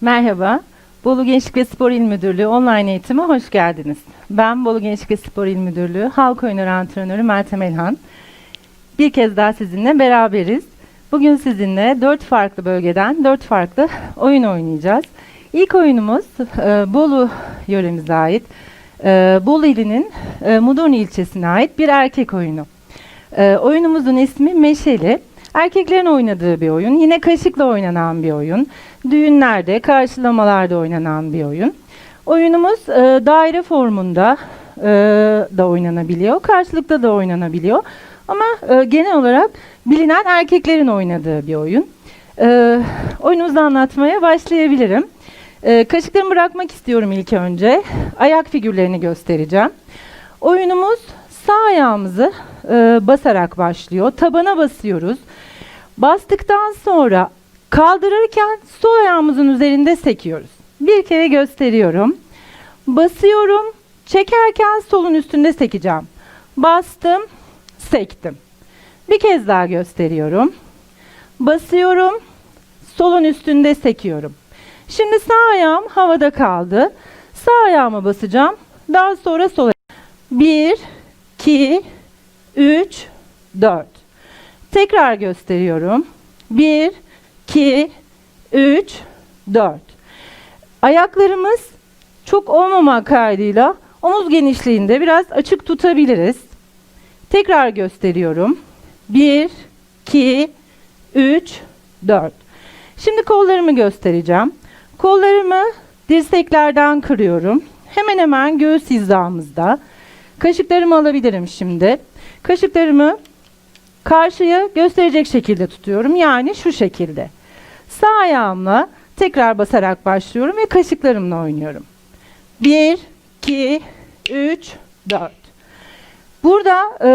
Merhaba, Bolu Gençlik ve Spor İl Müdürlüğü online eğitime hoş geldiniz. Ben Bolu Gençlik ve Spor İl Müdürlüğü Halk Oyunları Antrenörü Meltem Elhan. Bir kez daha sizinle beraberiz. Bugün sizinle dört farklı bölgeden dört farklı oyun oynayacağız. İlk oyunumuz e, Bolu yöremize ait, e, Bolu ilinin e, Mudurnu ilçesine ait bir erkek oyunu. E, oyunumuzun ismi Meşeli. Erkeklerin oynadığı bir oyun. Yine kaşıkla oynanan bir oyun. Düğünlerde, karşılamalarda oynanan bir oyun. Oyunumuz e, daire formunda e, da oynanabiliyor. Karşılıkta da oynanabiliyor. Ama e, genel olarak bilinen erkeklerin oynadığı bir oyun. E, oyunumuzu anlatmaya başlayabilirim. E, kaşıklarımı bırakmak istiyorum ilk önce. Ayak figürlerini göstereceğim. Oyunumuz sağ ayağımızı e, basarak başlıyor. Tabana basıyoruz. Bastıktan sonra kaldırırken sol ayağımızın üzerinde sekiyoruz. Bir kere gösteriyorum. Basıyorum. Çekerken solun üstünde sekeceğim. Bastım, sektim. Bir kez daha gösteriyorum. Basıyorum. Solun üstünde sekiyorum. Şimdi sağ ayağım havada kaldı. Sağ ayağıma basacağım. Daha sonra sol 1, 2, 3, 4. Tekrar gösteriyorum. 1, 2, 3, 4. Ayaklarımız çok olmamak kaydıyla omuz genişliğinde biraz açık tutabiliriz. Tekrar gösteriyorum. 1, 2, 3, 4. Şimdi kollarımı göstereceğim. Kollarımı dirseklerden kırıyorum. Hemen hemen göğüs hizamızda. Kaşıklarımı alabilirim şimdi. Kaşıklarımı karşıya gösterecek şekilde tutuyorum. Yani şu şekilde. Sağ ayağımla tekrar basarak başlıyorum ve kaşıklarımla oynuyorum. 1, 2, 3, 4. Burada e,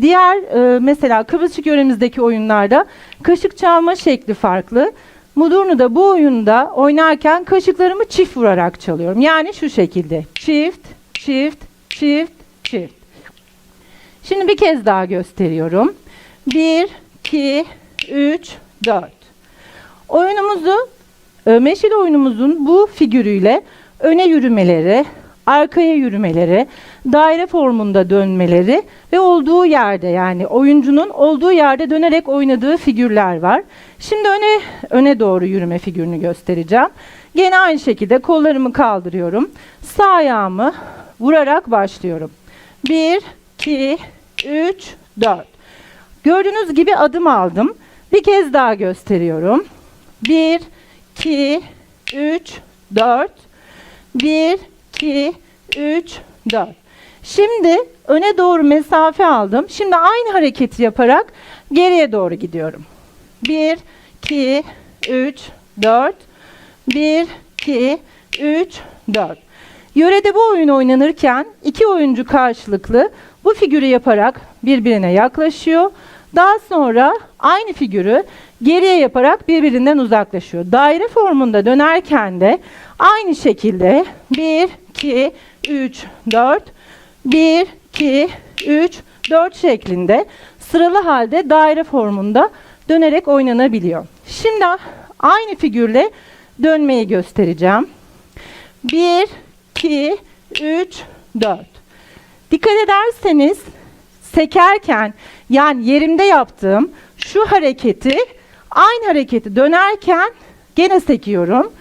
diğer e, mesela Kıbrısçık yöremizdeki oyunlarda kaşık çalma şekli farklı. Mudurnu'da bu oyunda oynarken kaşıklarımı çift vurarak çalıyorum. Yani şu şekilde. Çift, çift, çift, çift. Şimdi bir kez daha gösteriyorum. 1, 2, 3, 4. Oyunumuzu, e, meşale oyunumuzun bu figürüyle öne yürümeleri, arkaya yürümeleri, daire formunda dönmeleri ve olduğu yerde yani oyuncunun olduğu yerde dönerek oynadığı figürler var. Şimdi öne öne doğru yürüme figürünü göstereceğim. Gene aynı şekilde kollarımı kaldırıyorum. Sağ ayağımı vurarak başlıyorum. 1, 2, 3, 4. Gördüğünüz gibi adım aldım. Bir kez daha gösteriyorum. 1, 2, 3, 4. 1, 2, 3, 4. Şimdi öne doğru mesafe aldım. Şimdi aynı hareketi yaparak geriye doğru gidiyorum. 1, 2, 3, 4. 1, 2, 3, 4. Yörede bu oyun oynanırken iki oyuncu karşılıklı bu figürü yaparak birbirine yaklaşıyor. Daha sonra aynı figürü geriye yaparak birbirinden uzaklaşıyor. Daire formunda dönerken de aynı şekilde 1, 2, 3, 4, 1, 2, 3, 4 şeklinde sıralı halde daire formunda dönerek oynanabiliyor. Şimdi aynı figürle dönmeyi göstereceğim. 1, 2, 3, 4. Dikkat ederseniz sekerken yani yerimde yaptığım şu hareketi aynı hareketi dönerken gene sekiyorum.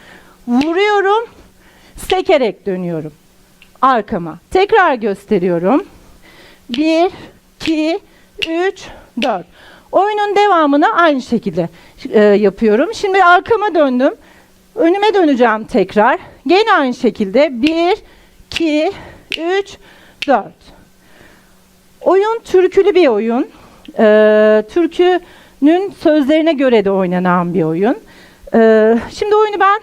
Vuruyorum. Sekerek dönüyorum. Arkama. Tekrar gösteriyorum. 1, 2, 3, 4. Oyunun devamını aynı şekilde e, yapıyorum. Şimdi arkama döndüm. Önüme döneceğim tekrar. Gene aynı şekilde 1, 2, 3, 4. Oyun türkülü bir oyun. Ee, türkünün sözlerine göre de oynanan bir oyun. Ee, şimdi oyunu ben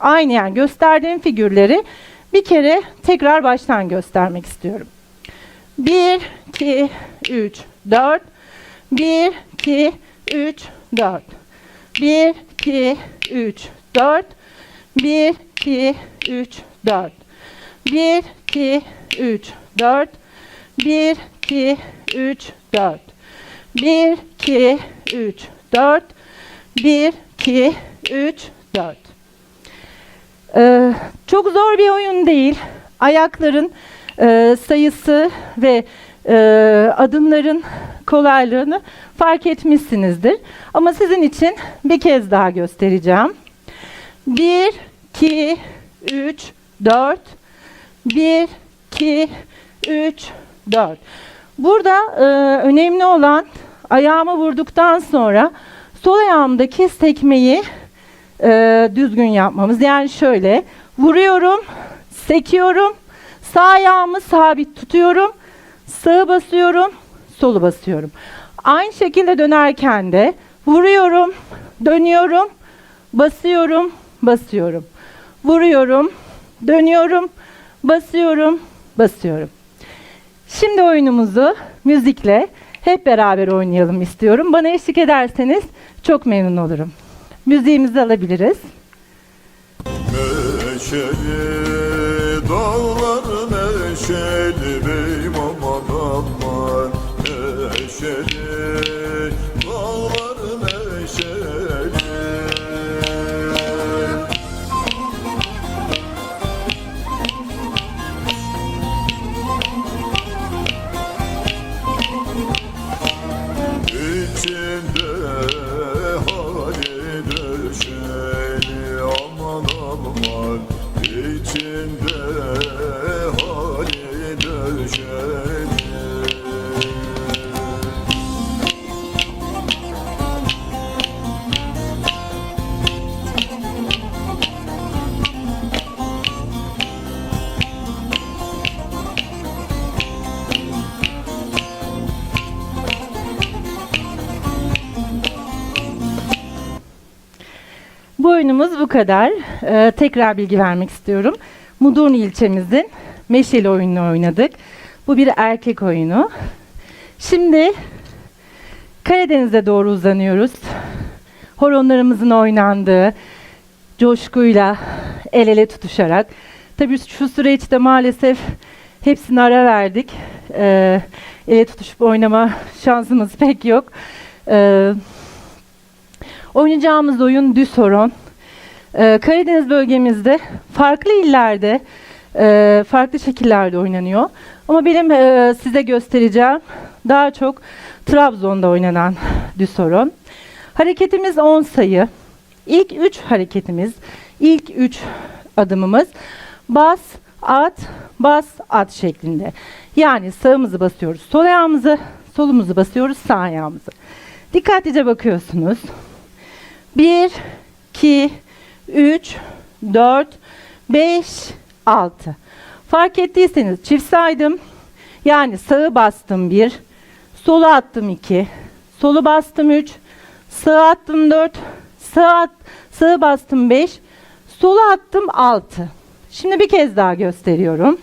aynı yani gösterdiğim figürleri bir kere tekrar baştan göstermek istiyorum. 1, 2, 3, 4. 1, 2, 3, 4. 1, 2, 3, 4. 1, 2, 3, 4. 1, 2, 3, 4. 1, 2, 3, 4. 1, 2, 3, 4. 1, 2, 3, 4. Ee, çok zor bir oyun değil. Ayakların e, sayısı ve e, adımların kolaylığını fark etmişsinizdir. Ama sizin için bir kez daha göstereceğim. 1, 2, 3, 4. 1, 2, 3, 4. Burada e, önemli olan ayağımı vurduktan sonra sol ayağımdaki sekmeyi e, düzgün yapmamız. Yani şöyle vuruyorum, sekiyorum, sağ ayağımı sabit tutuyorum, sağı basıyorum, solu basıyorum. Aynı şekilde dönerken de vuruyorum, dönüyorum, basıyorum, basıyorum. Vuruyorum, dönüyorum, basıyorum, basıyorum. Şimdi oyunumuzu müzikle hep beraber oynayalım istiyorum. Bana eşlik ederseniz çok memnun olurum. Müziğimizi alabiliriz. Neşeli dağlar neşeli beyim aman aman Neşeli oyunumuz bu kadar. Ee, tekrar bilgi vermek istiyorum. Mudurnu ilçemizin Meşeli oyununu oynadık. Bu bir erkek oyunu. Şimdi Karadeniz'e doğru uzanıyoruz. Horonlarımızın oynandığı, coşkuyla, el ele tutuşarak. Tabii şu süreçte maalesef hepsini ara verdik. Ee, ele tutuşup oynama şansımız pek yok. Ee, Oynayacağımız oyun düz horon. Ee, Karadeniz bölgemizde farklı illerde, e, farklı şekillerde oynanıyor. Ama benim e, size göstereceğim daha çok Trabzon'da oynanan düz horon. Hareketimiz 10 sayı. İlk 3 hareketimiz, ilk 3 adımımız bas, at, bas, at şeklinde. Yani sağımızı basıyoruz sol ayağımızı, solumuzu basıyoruz sağ ayağımızı. Dikkatlice bakıyorsunuz. 1, 2, 3, 4, 5, 6. Fark ettiyseniz çift saydım. Yani sağı bastım 1, solu attım 2, solu bastım 3, sağı attım 4, sağı, at, sağı bastım 5, solu attım 6. Şimdi bir kez daha gösteriyorum.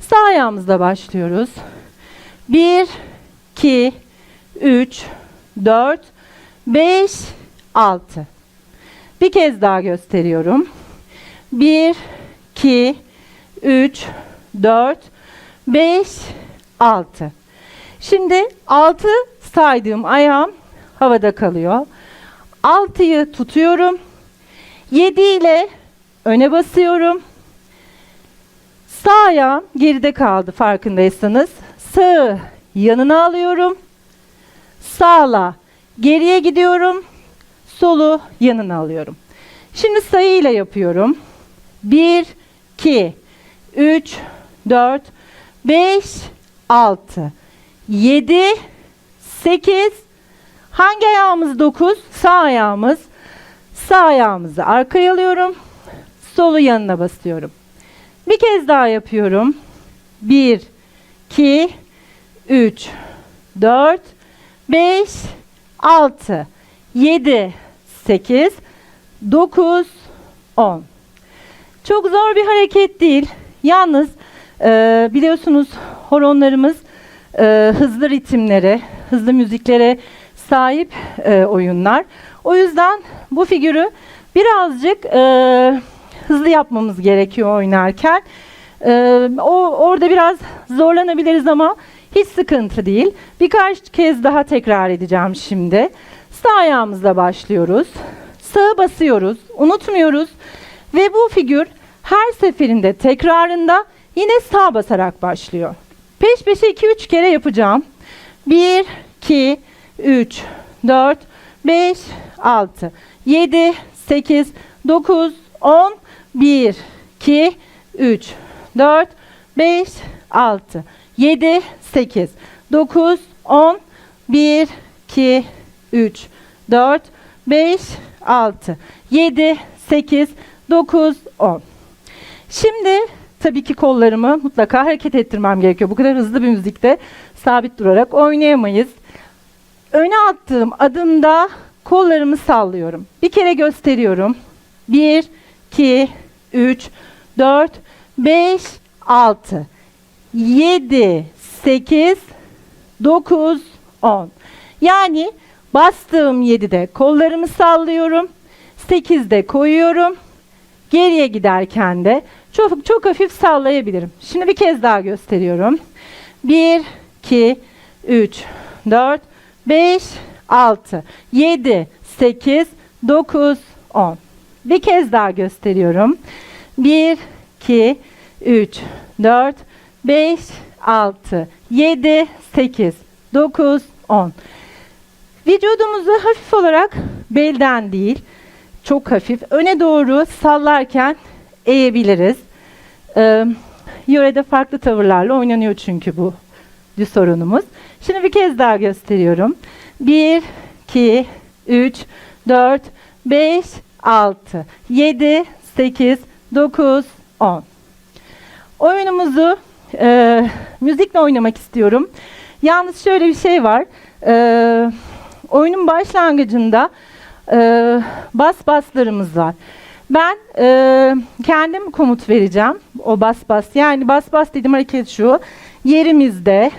Sağ ayağımızla başlıyoruz. 1, 2, 3, 4, 5, 6. Bir kez daha gösteriyorum. 1, 2, 3, 4, 5, 6. Şimdi 6 saydığım ayağım havada kalıyor. 6'yı tutuyorum. 7 ile öne basıyorum. Sağ ayağım geride kaldı farkındaysanız. Sağı yanına alıyorum. Sağla geriye gidiyorum. Solu yanına alıyorum. Şimdi sayıyla yapıyorum. 1, 2, 3, 4, 5, 6, 7, 8. Hangi ayağımız 9? Sağ ayağımız. Sağ ayağımızı arkaya alıyorum. Solu yanına basıyorum. Bir kez daha yapıyorum. 1, 2, 3, 4, 5, 6, 7, 8, 9, 10. Çok zor bir hareket değil. Yalnız e, biliyorsunuz horonlarımız e, hızlı ritimlere, hızlı müziklere sahip e, oyunlar. O yüzden bu figürü birazcık e, hızlı yapmamız gerekiyor oynarken. E, o orada biraz zorlanabiliriz ama hiç sıkıntı değil. Birkaç kez daha tekrar edeceğim şimdi. Sağ ayağımızla başlıyoruz. Sağı basıyoruz. Unutmuyoruz. Ve bu figür her seferinde tekrarında yine sağ basarak başlıyor. Peş peşe 2-3 kere yapacağım. 1, 2, 3, 4, 5, 6, 7, 8, 9, 10, 1, 2, 3, 4, 5, 6, 7, 8, 9, 10, 1, 2, 3, 4, 5, 6, 7, 8, 9, 10. Şimdi tabii ki kollarımı mutlaka hareket ettirmem gerekiyor. Bu kadar hızlı bir müzikte sabit durarak oynayamayız. Öne attığım adımda kollarımı sallıyorum. Bir kere gösteriyorum. 1, 2, 3, 4, 5, 6, 7, 8, 9, 10. Yani bastığım 7'de kollarımı sallıyorum. 8'de koyuyorum. Geriye giderken de çok çok hafif sallayabilirim. Şimdi bir kez daha gösteriyorum. 1 2 3 4 5 6 7 8 9 10. Bir kez daha gösteriyorum. 1 2 3 4 5 6 7 8 9 10. Vücudumuzu hafif olarak belden değil, çok hafif öne doğru sallarken eğebiliriz. Ee, yörede farklı tavırlarla oynanıyor çünkü bu sorunumuz. Şimdi bir kez daha gösteriyorum. 1, 2, 3, 4, 5, 6, 7, 8, 9, 10. Oyunumuzu e, müzikle oynamak istiyorum. Yalnız şöyle bir şey var. E, oyunun başlangıcında e, bas baslarımız var. Ben e, kendim komut vereceğim. O bas bas. Yani bas bas dediğim hareket şu. Yerimizde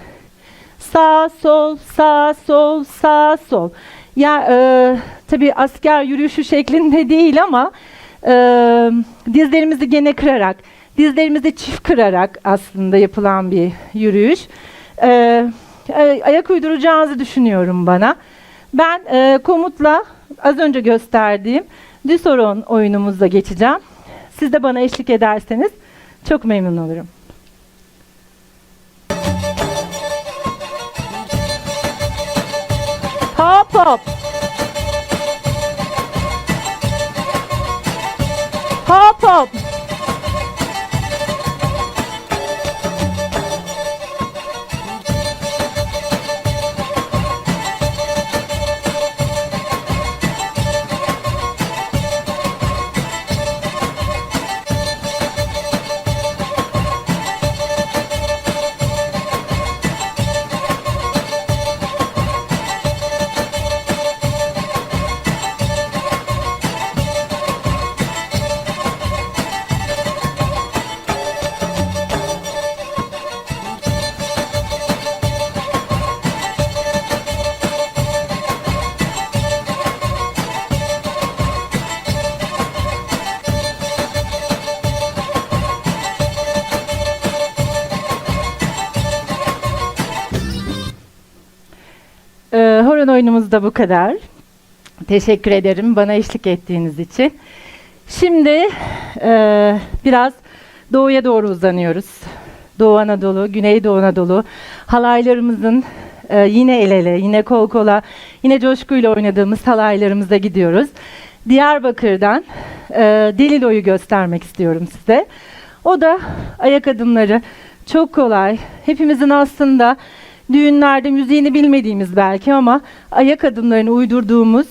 sağ sol sağ sol sağ sol. Ya e, tabii asker yürüyüşü şeklinde değil ama e, dizlerimizi gene kırarak, dizlerimizi çift kırarak aslında yapılan bir yürüyüş. E, ayak uyduracağınızı düşünüyorum bana. Ben e, komutla az önce gösterdiğim Düsoron oyunumuzla geçeceğim. Siz de bana eşlik ederseniz çok memnun olurum. Hop hop. Hop hop. Oyunumuz da bu kadar. Teşekkür ederim bana eşlik ettiğiniz için. Şimdi e, biraz doğuya doğru uzanıyoruz. Doğu Anadolu, Güneydoğu Anadolu halaylarımızın e, yine el ele, yine kol kola, yine coşkuyla oynadığımız halaylarımıza gidiyoruz. Diyarbakır'dan e, Delilo'yu göstermek istiyorum size. O da ayak adımları çok kolay. Hepimizin aslında düğünlerde müziğini bilmediğimiz belki ama ayak adımlarını uydurduğumuz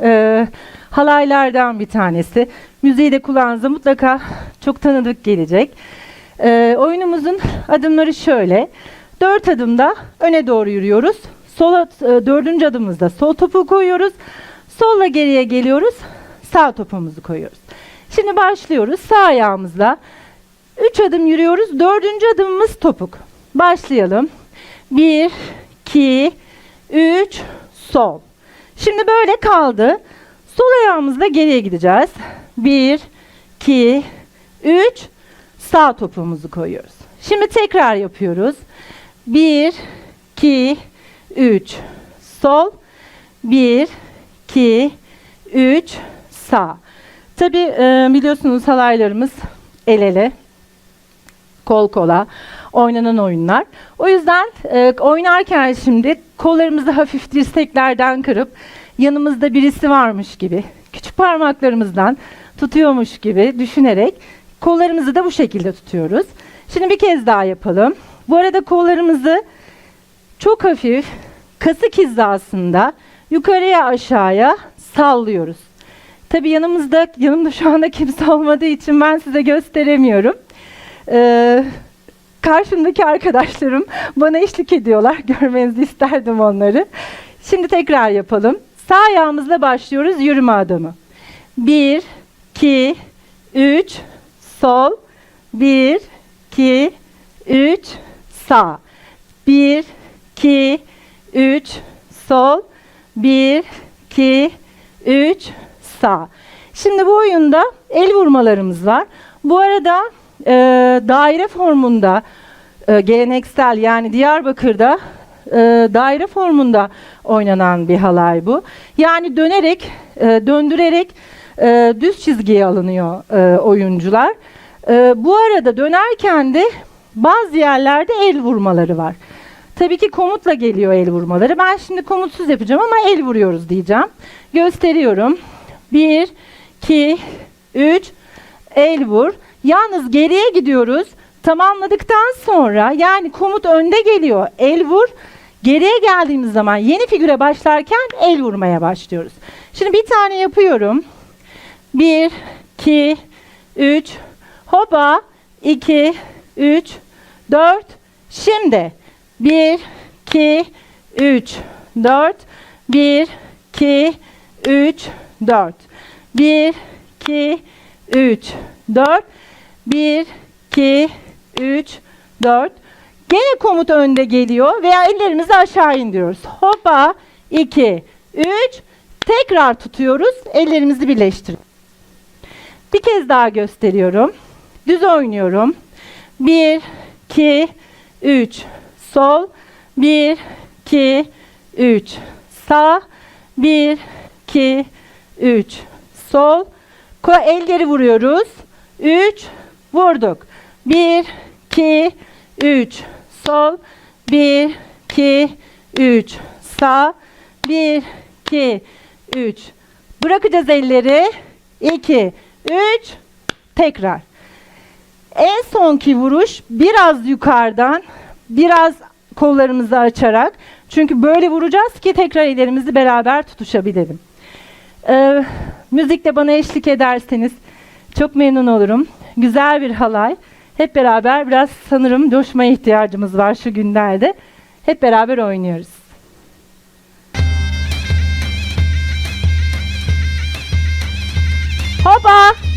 e, halaylardan bir tanesi. Müziği de kulağınıza mutlaka çok tanıdık gelecek. E, oyunumuzun adımları şöyle. Dört adımda öne doğru yürüyoruz. Sola, e, dördüncü adımımızda sol topuğu koyuyoruz. Solla geriye geliyoruz. Sağ topuğumuzu koyuyoruz. Şimdi başlıyoruz. Sağ ayağımızla üç adım yürüyoruz. Dördüncü adımımız topuk. Başlayalım. 1, 2, 3, sol. Şimdi böyle kaldı. Sol ayağımızla geriye gideceğiz. 1, 2, 3, sağ topuğumuzu koyuyoruz. Şimdi tekrar yapıyoruz. 1, 2, 3, sol. 1, 2, 3, sağ. Tabii e, biliyorsunuz halaylarımız el ele, kol kola oynanan oyunlar. O yüzden e, oynarken şimdi kollarımızı hafif dirseklerden kırıp yanımızda birisi varmış gibi küçük parmaklarımızdan tutuyormuş gibi düşünerek kollarımızı da bu şekilde tutuyoruz. Şimdi bir kez daha yapalım. Bu arada kollarımızı çok hafif kasık hizasında yukarıya aşağıya sallıyoruz. Tabii yanımızda yanımda şu anda kimse olmadığı için ben size gösteremiyorum. Ee, karşımdaki arkadaşlarım bana eşlik ediyorlar. Görmenizi isterdim onları. Şimdi tekrar yapalım. Sağ ayağımızla başlıyoruz yürüme adımı. 1, 2, 3, sol. 1, 2, 3, sağ. 1, 2, 3, sol. 1, 2, 3, sağ. Şimdi bu oyunda el vurmalarımız var. Bu arada e, daire formunda e, geleneksel yani Diyarbakır'da e, daire formunda oynanan bir halay bu. Yani dönerek, e, döndürerek e, düz çizgiye alınıyor e, oyuncular. E, bu arada dönerken de bazı yerlerde el vurmaları var. Tabii ki komutla geliyor el vurmaları. Ben şimdi komutsuz yapacağım ama el vuruyoruz diyeceğim. Gösteriyorum. 1, 2, 3, el vur. Yalnız geriye gidiyoruz. Tamamladıktan sonra yani komut önde geliyor. El vur. Geriye geldiğimiz zaman yeni figüre başlarken el vurmaya başlıyoruz. Şimdi bir tane yapıyorum. 1, 2, 3, hopa, 2, 3, 4. Şimdi 1, 2, 3, 4. 1, 2, 3, 4. 1, 2, 3, 4. 1, 2, 3, 4. Gene komut önde geliyor veya ellerimizi aşağı indiriyoruz. Hoppa, 2, 3. Tekrar tutuyoruz. Ellerimizi birleştiriyoruz. Bir kez daha gösteriyorum. Düz oynuyorum. 1, 2, 3. Sol. 1, 2, 3. Sağ. 1, 2, 3. Sol. Elleri vuruyoruz. 3. Vurduk. 1, 2, 3. Sol. 1, 2, 3. Sağ. 1, 2, 3. Bırakacağız elleri. 2, 3. Tekrar. En sonki vuruş biraz yukarıdan, biraz kollarımızı açarak. Çünkü böyle vuracağız ki tekrar ellerimizi beraber tutuşabilelim. Ee, müzikle bana eşlik ederseniz çok memnun olurum. Güzel bir halay. Hep beraber biraz sanırım coşmaya ihtiyacımız var şu günlerde. Hep beraber oynuyoruz. Hopa!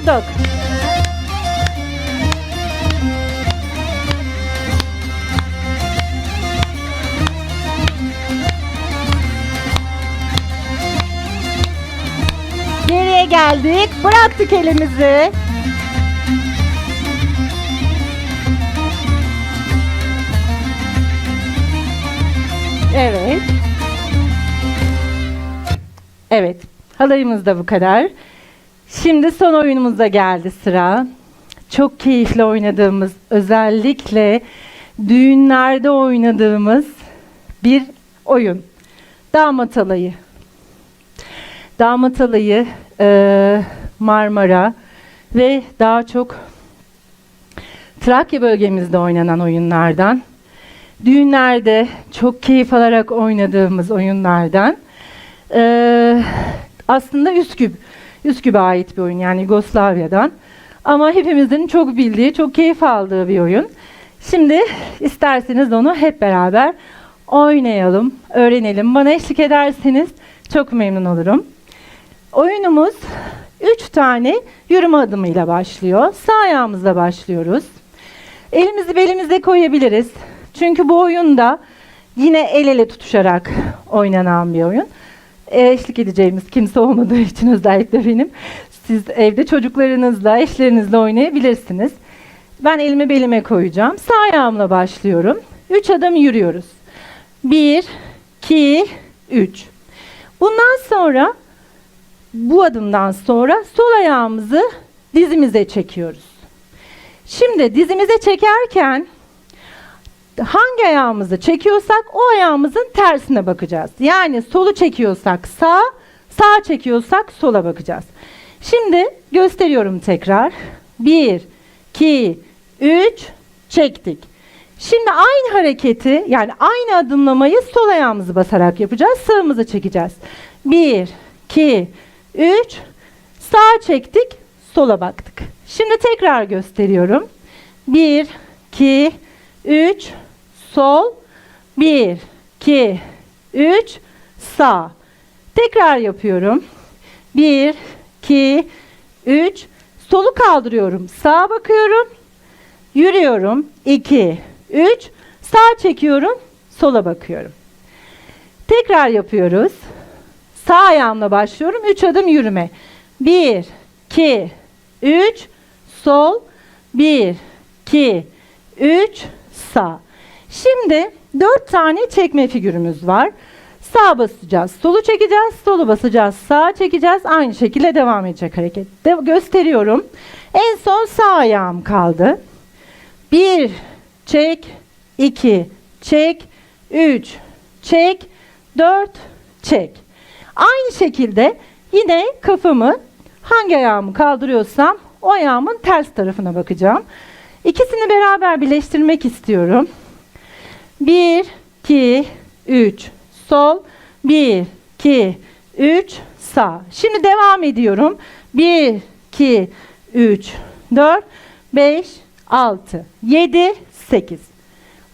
Vurduk. Geriye geldik. Bıraktık elimizi. Evet. Evet. Halayımız da bu kadar. Şimdi son oyunumuza geldi sıra. Çok keyifli oynadığımız, özellikle düğünlerde oynadığımız bir oyun. Damat alayı. Damat alayı eee, Marmara ve daha çok Trakya bölgemizde oynanan oyunlardan. Düğünlerde çok keyif alarak oynadığımız oyunlardan. Ee, aslında Üsküp, Üsküp'e ait bir oyun yani Yugoslavya'dan. Ama hepimizin çok bildiği, çok keyif aldığı bir oyun. Şimdi isterseniz onu hep beraber oynayalım, öğrenelim. Bana eşlik ederseniz çok memnun olurum. Oyunumuz 3 tane yürüme adımıyla başlıyor. Sağ ayağımızla başlıyoruz. Elimizi belimize koyabiliriz. Çünkü bu oyunda yine el ele tutuşarak oynanan bir oyun. Eşlik edeceğimiz kimse olmadığı için özellikle benim. Siz evde çocuklarınızla, eşlerinizle oynayabilirsiniz. Ben elimi belime koyacağım. Sağ ayağımla başlıyorum. 3 adım yürüyoruz. 1, 2, 3. Bundan sonra bu adımdan sonra sol ayağımızı dizimize çekiyoruz. Şimdi dizimize çekerken hangi ayağımızı çekiyorsak o ayağımızın tersine bakacağız. Yani solu çekiyorsak sağ, sağ çekiyorsak sola bakacağız. Şimdi gösteriyorum tekrar. 1, 2, 3 çektik. Şimdi aynı hareketi yani aynı adımlamayı sol ayağımızı basarak yapacağız. Sağımızı çekeceğiz. 1, 2, 3 sağ çektik, sola baktık. Şimdi tekrar gösteriyorum. 1, 2, 3 sol 1, 2, 3 sağ. Tekrar yapıyorum. 1, 2, 3 solu kaldırıyorum. Sağa bakıyorum. Yürüyorum. 2, 3 sağ çekiyorum. Sola bakıyorum. Tekrar yapıyoruz. Sağ ayağımla başlıyorum. 3 adım yürüme. 1, 2, 3 sol 1, 2, 3 sağ. Şimdi 4 tane çekme figürümüz var. Sağ basacağız, solu çekeceğiz, solu basacağız, sağa çekeceğiz. Aynı şekilde devam edecek hareket. De gösteriyorum. En son sağ ayağım kaldı. 1 çek, 2 çek, 3 çek, 4 çek. Aynı şekilde yine kafamı hangi ayağımı kaldırıyorsam o ayağımın ters tarafına bakacağım. İkisini beraber birleştirmek istiyorum. 1, 2, 3 sol, 1, 2, 3 sağ. Şimdi devam ediyorum. 1, 2, 3, 4, 5, 6, 7, 8.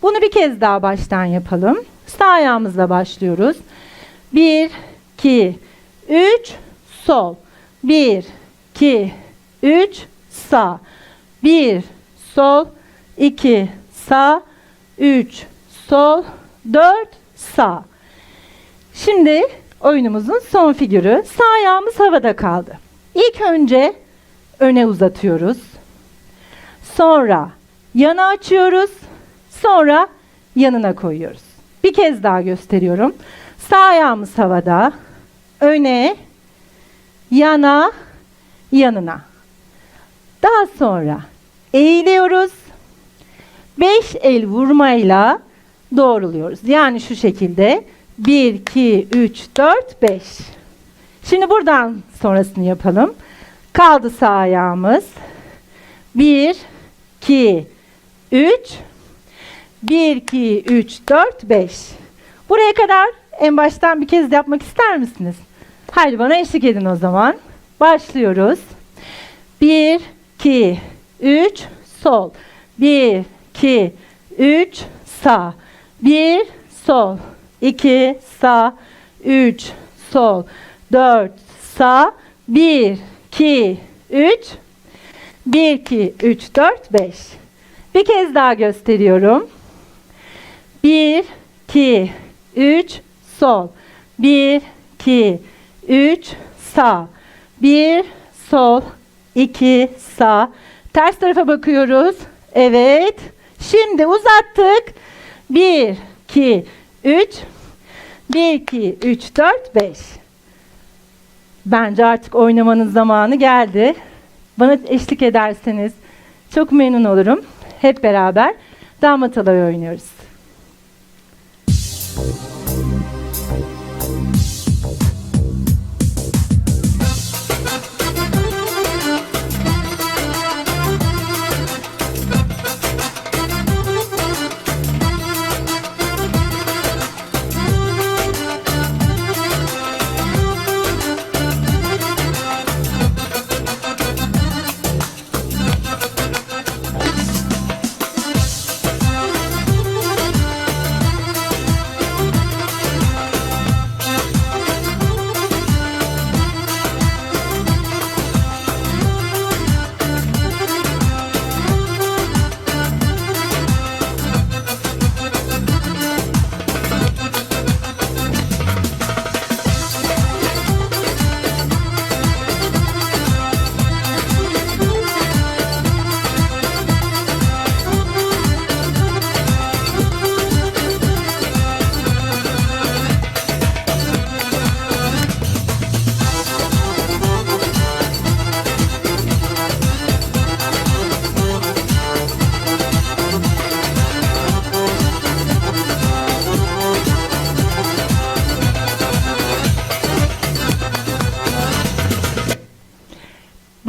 Bunu bir kez daha baştan yapalım. Sağ ayağımızla başlıyoruz. 1, 2, 3 sol. 1, 2, 3 sağ. 1 sol, 2 sağ, 3 sol, 4 sağ. Şimdi oyunumuzun son figürü. Sağ ayağımız havada kaldı. İlk önce öne uzatıyoruz. Sonra yana açıyoruz. Sonra yanına koyuyoruz. Bir kez daha gösteriyorum. Sağ ayağımız havada. Öne, yana, yanına. Daha sonra eğiliyoruz. Beş el vurmayla doğruluyoruz. Yani şu şekilde 1, 2, 3, 4, 5. Şimdi buradan sonrasını yapalım. Kaldı sağ ayağımız. 1, 2, 3, 1, 2, 3, 4, 5. Buraya kadar en baştan bir kez yapmak ister misiniz? Haydi bana eşlik edin o zaman. Başlıyoruz. 1, 2, 3, sol. 1, 2, 3, sağ. 1, sol. 2, sağ. 3, sol. 4, sağ. 1, 2, 3. 1, 2, 3, 4, 5. Bir kez daha gösteriyorum. 1, 2, 3, sol. 1, 2, 3, sağ. 1, sol. 2, sağ. Ters tarafa bakıyoruz. Evet. Şimdi uzattık. 1, 2, 3. 1, 2, 3, 4, 5. Bence artık oynamanın zamanı geldi. Bana eşlik ederseniz çok memnun olurum. Hep beraber damat alayı oynuyoruz.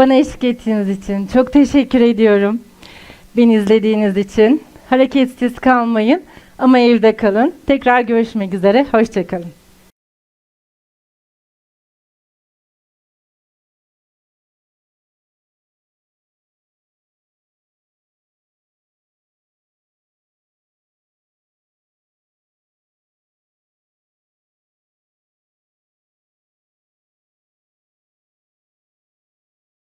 Bana eşlik ettiğiniz için çok teşekkür ediyorum. Beni izlediğiniz için. Hareketsiz kalmayın ama evde kalın. Tekrar görüşmek üzere. Hoşçakalın.